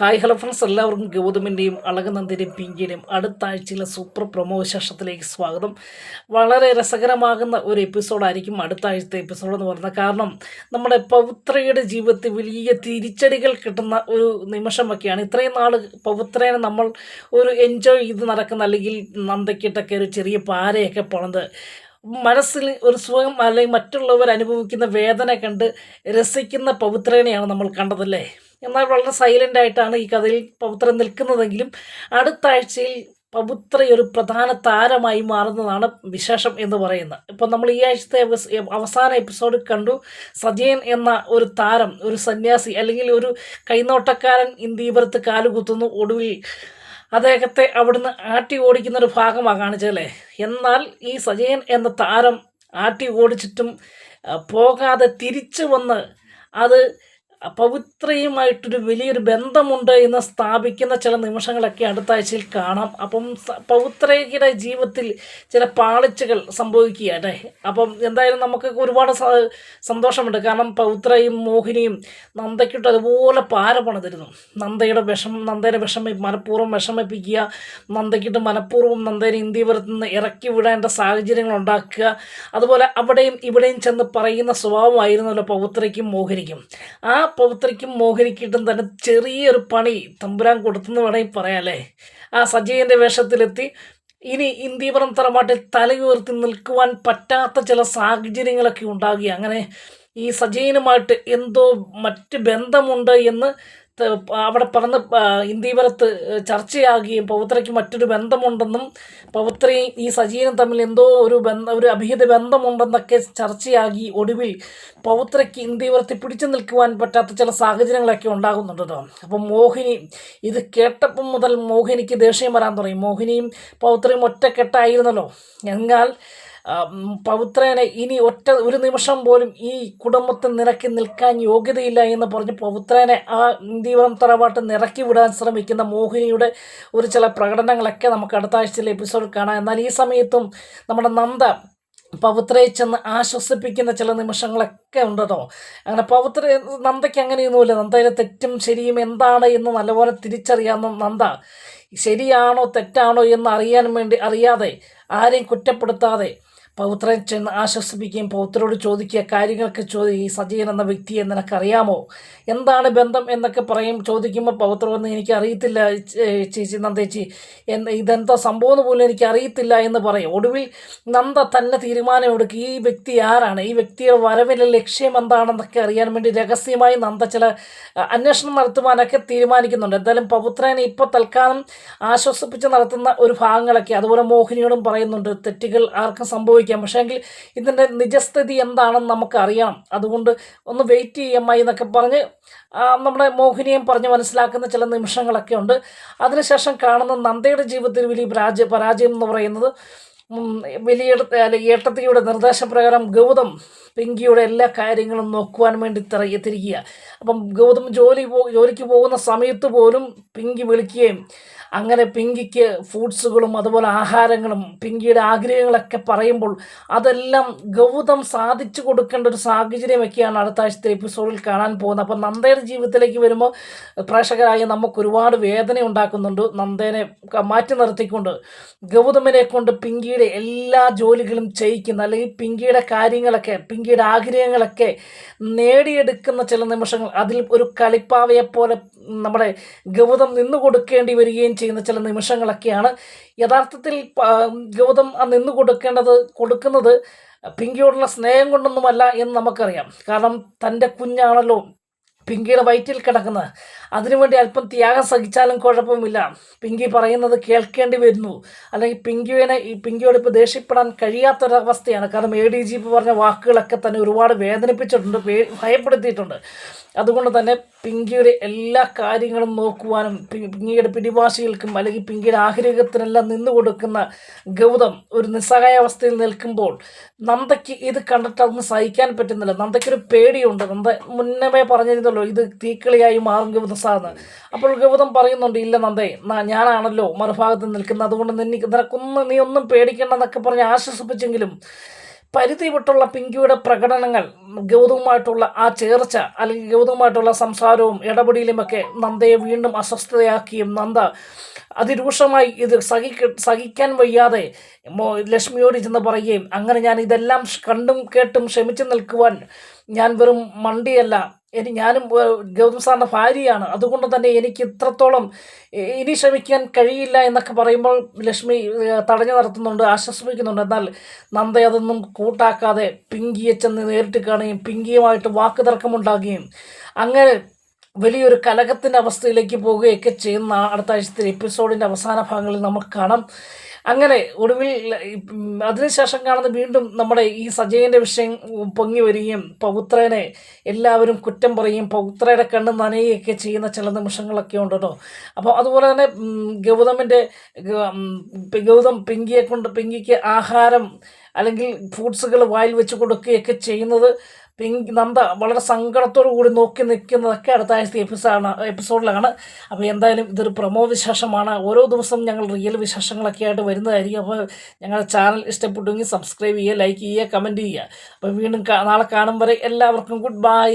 Hi hello friends. എല്ലാവർക്കും ഗൗതമിന്റെയും അളകനന്ദിന്റെയും പിങ്കിയുടെയും അടുത്ത ആഴ്ചയിലെ സൂപ്പർ പ്രൊമോ വിശേഷത്തിലേക്ക് സ്വാഗതം. വളരെ രസകരമാകുന്ന ഒരു എപ്പിസോഡായിരിക്കും അടുത്ത ആഴ്ചത്തെ എപ്പിസോഡ് എന്ന് പറയുന്നത്. കാരണം നമ്മുടെ പൗത്രയുടെ ജീവിതത്തിൽ വലിയ തിരിച്ചടികൾ കിട്ടുന്ന ഒരു നിമിഷമൊക്കെയാണ്. ഇത്രയും നാൾ പവിത്രേനെ നമ്മൾ ഒരു എൻജോയ് ചെയ്ത് നടക്കുന്ന അല്ലെങ്കിൽ നന്ദക്കിട്ടൊക്കെ ഒരു ചെറിയ പാരയൊക്കെ പോണത് മനസ്സിൽ ഒരു സുഖം അല്ലെങ്കിൽ മറ്റുള്ളവർ അനുഭവിക്കുന്ന വേദന കണ്ട് രസിക്കുന്ന പവിത്രേനെയാണ് നമ്മൾ കണ്ടതല്ലേ? എന്നാൽ വളരെ സൈലന്റ് ആയിട്ടാണ് ഈ കഥയിൽ പവിത്ര നിൽക്കുന്നതെങ്കിലും അടുത്ത ആഴ്ചയിൽ പവിത്ര ഒരു പ്രധാന താരമായി മാറുന്നതാണ് വിശേഷം എന്ന് പറയുന്നത്. ഇപ്പം നമ്മൾ ഈ ആഴ്ചത്തെ അവസ്- അവസാന എപ്പിസോഡ് കണ്ടു. സജയൻ എന്ന ഒരു താരം ഒരു സന്യാസി അല്ലെങ്കിൽ ഒരു കൈനോട്ടക്കാരൻ ഇന്ദീപുരത്ത് കാലുകുത്തുന്നു. ഒടുവിൽ അദ്ദേഹത്തെ അവിടുന്ന് ആട്ടി ഓടിക്കുന്ന ഒരു ഭാഗമാണ് കാണിച്ചതല്ലേ എന്നാൽ ഈ സജയൻ എന്ന താരം ആട്ടി ഓടിച്ചിട്ടും പോകാതെ തിരിച്ചു വന്ന് അത് പവിത്രയുമായിട്ടൊരു വലിയൊരു ബന്ധമുണ്ട് എന്ന് സ്ഥാപിക്കുന്ന ചില നിമിഷങ്ങളൊക്കെ അടുത്ത ആഴ്ചയിൽ കാണാം. അപ്പം പവിത്രയുടെ ജീവിതത്തിൽ ചില പാളിച്ചകൾ സംഭവിക്കുകയല്ലേ അപ്പം എന്തായാലും നമുക്ക് ഒരുപാട് സന്തോഷമുണ്ട്. കാരണം പവിത്രയും മോഹിനിയും നന്ദയ്ക്കിട്ട് അതുപോലെ പാര പണിതിരുന്നു. നന്ദയുടെ വിഷം നന്ദയുടെ വിഷമി മനഃപൂർവം വിഷമിപ്പിക്കുക നന്ദയ്ക്കിട്ട് മനഃപൂർവം നന്ദേനെ ഇന്ത്യപുരത്ത് നിന്ന് ഇറക്കി വിടേണ്ട സാഹചര്യങ്ങൾ ഉണ്ടാക്കുക. അതുപോലെ അവിടെയും ഇവിടെയും ചെന്ന് പറയുന്ന സ്വഭാവമായിരുന്നല്ലോ പവിത്രയ്ക്കും മോഹിനിക്കും. ആ പവിത്രയ്ക്കും മോഹിനിക്കിട്ടും തന്നെ ചെറിയൊരു പണി തമ്പുരാൻ കൊടുത്തെന്ന് വേണമെങ്കിൽ പറയാമല്ലേ ആ സജയന്റെ വേഷത്തിലെത്തി. ഇനി ഇന്ത്യപുരം തറവാട്ടിൽ തലയുയർത്തി നിൽക്കുവാൻ പറ്റാത്ത ചില സാഹചര്യങ്ങളൊക്കെ ഉണ്ടാകുക അങ്ങനെ ഈ സജയനുമായിട്ട് എന്തോ മറ്റ് ബന്ധമുണ്ട് എന്ന് അവിടെ പറഞ്ഞ് ഇന്ദീപുരത്ത് ചർച്ചയാകുകയും പവിത്രയ്ക്ക് മറ്റൊരു ബന്ധമുണ്ടെന്നും പവിത്രയും ഈ സജീവനും തമ്മിൽ എന്തോ ഒരു ബന്ധ ഒരു അഭിഹിത ബന്ധമുണ്ടെന്നൊക്കെ ചർച്ചയാകി ഒടുവിൽ പവിത്രയ്ക്ക് ഇന്ദീപുരത്തിൽ പിടിച്ചു നിൽക്കുവാൻ പറ്റാത്ത ചില സാഹചര്യങ്ങളൊക്കെ ഉണ്ടാകുന്നുണ്ട് കേട്ടോ അപ്പം മോഹിനി ഇത് കേട്ടപ്പം മുതൽ മോഹിനിക്ക് ദേഷ്യം വരാൻ തുടങ്ങി. മോഹിനിയും പവിത്രയും ഒറ്റക്കെട്ടായിരുന്നല്ലോ. എന്നാൽ പവിത്രനെ ഇനി ഒറ്റ ഒരു നിമിഷം പോലും ഈ കുടുംബത്തിൽ നിറക്കി നിൽക്കാൻ യോഗ്യതയില്ല എന്ന് പറഞ്ഞ് പവിത്രേനെ ആ ദീപം തറവാട്ട് നിറക്കി വിടാൻ ശ്രമിക്കുന്ന മോഹിനിയുടെ ഒരു ചില പ്രകടനങ്ങളൊക്കെ നമുക്ക് അടുത്ത ആഴ്ചയിലെ എപ്പിസോഡ് കാണാം. എന്നാൽ ഈ സമയത്തും നമ്മുടെ നന്ദ പവിത്രയെ ചെന്ന് ആശ്വസിപ്പിക്കുന്ന ചില നിമിഷങ്ങളൊക്കെ ഉണ്ട് അങ്ങനെ പവിത്ര നന്ദയ്ക്ക് അങ്ങനെയൊന്നുമില്ല. നന്ദയുടെ തെറ്റും ശരിയും എന്താണ് എന്ന് നല്ലപോലെ തിരിച്ചറിയാവുന്ന നന്ദ ശരിയാണോ തെറ്റാണോ എന്ന് അറിയാൻ വേണ്ടി അറിയാതെ ആരെയും കുറ്റപ്പെടുത്താതെ പൗത്രൻ ചെന്ന് ആശ്വസിപ്പിക്കുകയും പൗത്രോട് ചോദിക്കുക കാര്യങ്ങളൊക്കെ ചോദി ഈ സജീവൻ എന്ന വ്യക്തിയെ നിനക്കറിയാമോ? എന്താണ് ബന്ധം? എന്നൊക്കെ പറയും. ചോദിക്കുമ്പോൾ പൗത്രം എനിക്ക് അറിയത്തില്ല ചേച്ചി നന്ദേച്ചി. എന്ന് ഇതെന്താ സംഭവം എന്ന് പോലും എനിക്ക് അറിയത്തില്ല എന്ന് പറയും. ഒടുവിൽ നന്ദ തന്നെ തീരുമാനമെടുക്കുക ഈ വ്യക്തി ആരാണ്? ഈ വ്യക്തിയുടെ വരവിലെ ലക്ഷ്യം എന്താണെന്നൊക്കെ അറിയാൻ വേണ്ടി രഹസ്യമായി നന്ദ ചില അന്വേഷണം നടത്തുവാനൊക്കെ തീരുമാനിക്കുന്നുണ്ട്. എന്തായാലും പൗത്രനെ ഇപ്പോൾ തൽക്കാലം ആശ്വസിപ്പിച്ച് നടത്തുന്ന ഒരു ഭാഗങ്ങളൊക്കെ അതുപോലെ മോഹിനിയോടും പറയുന്നുണ്ട് തെറ്റുകൾ ആർക്കും സംഭവിക്കാം പക്ഷേങ്കിൽ ഇതിന്റെ നിജസ്ഥിതി എന്താണെന്ന് നമുക്ക് അതുകൊണ്ട് ഒന്ന് വെയിറ്റ് ചെയ്യാമായി എന്നൊക്കെ പറഞ്ഞ് നമ്മുടെ മോഹിനിയും പറഞ്ഞ് മനസ്സിലാക്കുന്ന ചില നിമിഷങ്ങളൊക്കെ ഉണ്ട്. അതിനുശേഷം കാണുന്ന നന്ദയുടെ ജീവിതത്തിൽ വലിയ പരാജയം പരാജയം എന്ന് പറയുന്നത് വലിയ ഏട്ടത്തിയുടെ നിർദ്ദേശപ്രകാരം ഗൗതം പിങ്കിയുടെ എല്ലാ കാര്യങ്ങളും നോക്കുവാൻ വേണ്ടി തിരിക്കുക അപ്പം ഗൗതം ജോലി പോ ജോലിക്ക് പോകുന്ന സമയത്ത് പോലും പിങ്കി വിളിക്കുകയും അങ്ങനെ പിങ്കിക്ക് ഫുഡ്സുകളും അതുപോലെ ആഹാരങ്ങളും പിങ്കിയുടെ ആഗ്രഹങ്ങളൊക്കെ പറയുമ്പോൾ അതെല്ലാം ഗൗതം സാധിച്ചു കൊടുക്കേണ്ട ഒരു സാഹചര്യമൊക്കെയാണ് അടുത്ത ആഴ്ചത്തെ എപ്പിസോഡിൽ കാണാൻ പോകുന്നത്. അപ്പം നന്ദയുടെ ജീവിതത്തിലേക്ക് വരുമ്പോൾ പ്രേക്ഷകരായ നമുക്ക് ഒരുപാട് വേദന ഉണ്ടാക്കുന്നുണ്ട്. നന്ദേനെ മാറ്റി നിർത്തിക്കൊണ്ട് ഗൗതമിനെ കൊണ്ട് പിങ്കിയുടെ എല്ലാ ജോലികളും ചെയ്യിക്കുന്ന അല്ലെങ്കിൽ പിങ്കിയുടെ കാര്യങ്ങളൊക്കെ പിങ്കിയുടെ ആഗ്രഹങ്ങളൊക്കെ നേടിയെടുക്കുന്ന ചില നിമിഷങ്ങൾ അതിൽ ഒരു കളിപ്പാവയെ പോലെ നമ്മുടെ ഗൗതം നിന്നു കൊടുക്കേണ്ടി വരികയും ചെയ്യുന്ന ചില നിമിഷങ്ങളൊക്കെയാണ്. യഥാർത്ഥത്തിൽ ഗൗതം നിന്നു കൊടുക്കേണ്ടത് കൊടുക്കുന്നത് പിങ്കിയോടുള്ള സ്നേഹം കൊണ്ടൊന്നുമല്ല എന്ന് നമുക്കറിയാം. കാരണം തന്റെ കുഞ്ഞാണല്ലോ പിങ്കിയുടെ വയറ്റിൽ കിടക്കുന്നത്. അതിനുവേണ്ടി അല്പം ത്യാഗം സഹിച്ചാലും കുഴപ്പമില്ല. പിങ്കി പറയുന്നത് കേൾക്കേണ്ടി വരുന്നു. അല്ലെങ്കിൽ പിങ്കിയെ ഈ പിങ്കിയോട് ഇപ്പോൾ ദേഷ്യപ്പെടാൻ കഴിയാത്തൊരവസ്ഥയാണ്. കാരണം എ ഡി ജി പറഞ്ഞ വാക്കുകളൊക്കെ തന്നെ ഒരുപാട് വേദനിപ്പിച്ചിട്ടുണ്ട് ഭയപ്പെടുത്തിയിട്ടുണ്ട്. അതുകൊണ്ട് തന്നെ പിങ്കിയുടെ എല്ലാ കാര്യങ്ങളും നോക്കുവാനും പിങ്കിയുടെ പിടിവാശികൾക്കും അല്ലെങ്കിൽ പിങ്കിയുടെ ആഗ്രഹത്തിനെല്ലാം നിന്നു കൊടുക്കുന്ന ഗൗതം ഒരു നിസ്സഹായാവസ്ഥയിൽ നിൽക്കുമ്പോൾ നന്ദയ്ക്ക് ഇത് കണ്ടിട്ട് അതൊന്നും സഹിക്കാൻ പറ്റുന്നില്ല. നന്ദയ്ക്കൊരു പേടിയുണ്ട്. നന്ദ മുന്നമേ പറഞ്ഞിരുന്നല്ലോ ഇത് തീക്കളിയായി മാറും ഗൗതം സാറിന് അപ്പോൾ ഗൗതം പറയുന്നുണ്ട് ഇല്ല നന്ദേ ഞാനാണല്ലോ മറുഭാഗത്ത് നിൽക്കുന്നത്. അതുകൊണ്ട് നിന്നെ നിനക്കൊന്നും നീ ഒന്നും പേടിക്കണ്ടെന്നൊക്കെ പറഞ്ഞ് ആശ്വസിപ്പിച്ചെങ്കിലും പരിധി വിട്ടുള്ള പിങ്കിയുടെ പ്രകടനങ്ങൾ ഗൗതവുമായിട്ടുള്ള ആ ചേർച്ച അല്ലെങ്കിൽ ഗൗതവുമായിട്ടുള്ള സംസാരവും ഇടപെടലുമൊക്കെ നന്ദയെ വീണ്ടും അസ്വസ്ഥതയാക്കിയും നന്ദ അതിരൂക്ഷമായി ഇത് സഹിക്ക സഹിക്കാൻ വയ്യാതെ ലക്ഷ്മിയോട് ചെന്ന് പറയുകയും അങ്ങനെ ഞാൻ ഇതെല്ലാം കണ്ടും കേട്ടും ക്ഷമിച്ചു നിൽക്കുവാൻ ഞാൻ വെറും മണ്ടിയല്ല. ഇനി ഞാനും ഗൗതം സാറിന്റെ ഭാര്യയാണ്. അതുകൊണ്ട് തന്നെ എനിക്ക് ഇത്രത്തോളം ഇനി ശ്രമിക്കാൻ കഴിയില്ല എന്നൊക്കെ പറയുമ്പോൾ ലക്ഷ്മി തടഞ്ഞു നടത്തുന്നുണ്ട് ആശ്വസിപ്പിക്കുന്നുണ്ട്. എന്നാൽ നന്ദ അതൊന്നും കൂട്ടാക്കാതെ പിങ്കിയെ ചെന്ന് നേരിട്ട് കാണുകയും പിങ്കിയുമായിട്ട് വാക്കുതർക്കമുണ്ടാകുകയും അങ്ങനെ വലിയൊരു കലകത്തിന്റെ അവസ്ഥയിലേക്ക് പോവുകയൊക്കെ ചെയ്യുന്ന അടുത്ത ആഴ്ചത്തെ എപ്പിസോഡിന്റെ അവസാന ഭാഗങ്ങളിൽ നമുക്ക് കാണാം. അങ്ങനെ ഒടുവിൽ അതിനുശേഷം കാണുന്ന വീണ്ടും നമ്മുടെ ഈ സജയന്റെ വിഷയം പൊങ്ങി വരികയും പൗത്രനെ എല്ലാവരും കുറ്റം പറയുകയും പൗത്രയുടെ കണ്ണ് നനയുകയൊക്കെ ചെയ്യുന്ന ചില നിമിഷങ്ങളൊക്കെ ഉണ്ട് കേട്ടോ അപ്പോൾ അതുപോലെ തന്നെ ഗൗതമിന്റെ ഗൗതം പിങ്കിയെ കൊണ്ട് പിങ്കിക്ക് ആഹാരം അല്ലെങ്കിൽ ഫ്രൂട്ട്സുകൾ വായിൽ വെച്ച് കൊടുക്കുകയൊക്കെ ചെയ്യുന്നത് പിങ്ക് നന്ദ വളരെ സങ്കടത്തോടു കൂടി നോക്കി നിൽക്കുന്നതൊക്കെ അടുത്ത ആഴ്ചത്തെ എപ്പിസോഡാണ് എപ്പിസോഡിലാണ്. അപ്പോൾ എന്തായാലും ഇതൊരു പ്രമോ വിശേഷമാണ്. ഓരോ ദിവസം ഞങ്ങൾ റിയൽ വിശേഷങ്ങളൊക്കെ ആയിട്ട് വരുന്നതായിരിക്കും. അപ്പോൾ ഞങ്ങളുടെ ചാനൽ ഇഷ്ടപ്പെട്ടുവെങ്കിൽ സബ്സ്ക്രൈബ് ചെയ്യുക ലൈക്ക് ചെയ്യുക കമന്റ് ചെയ്യുക. അപ്പോൾ വീണ്ടും നാളെ കാണും വരെ എല്ലാവർക്കും ഗുഡ് ബൈ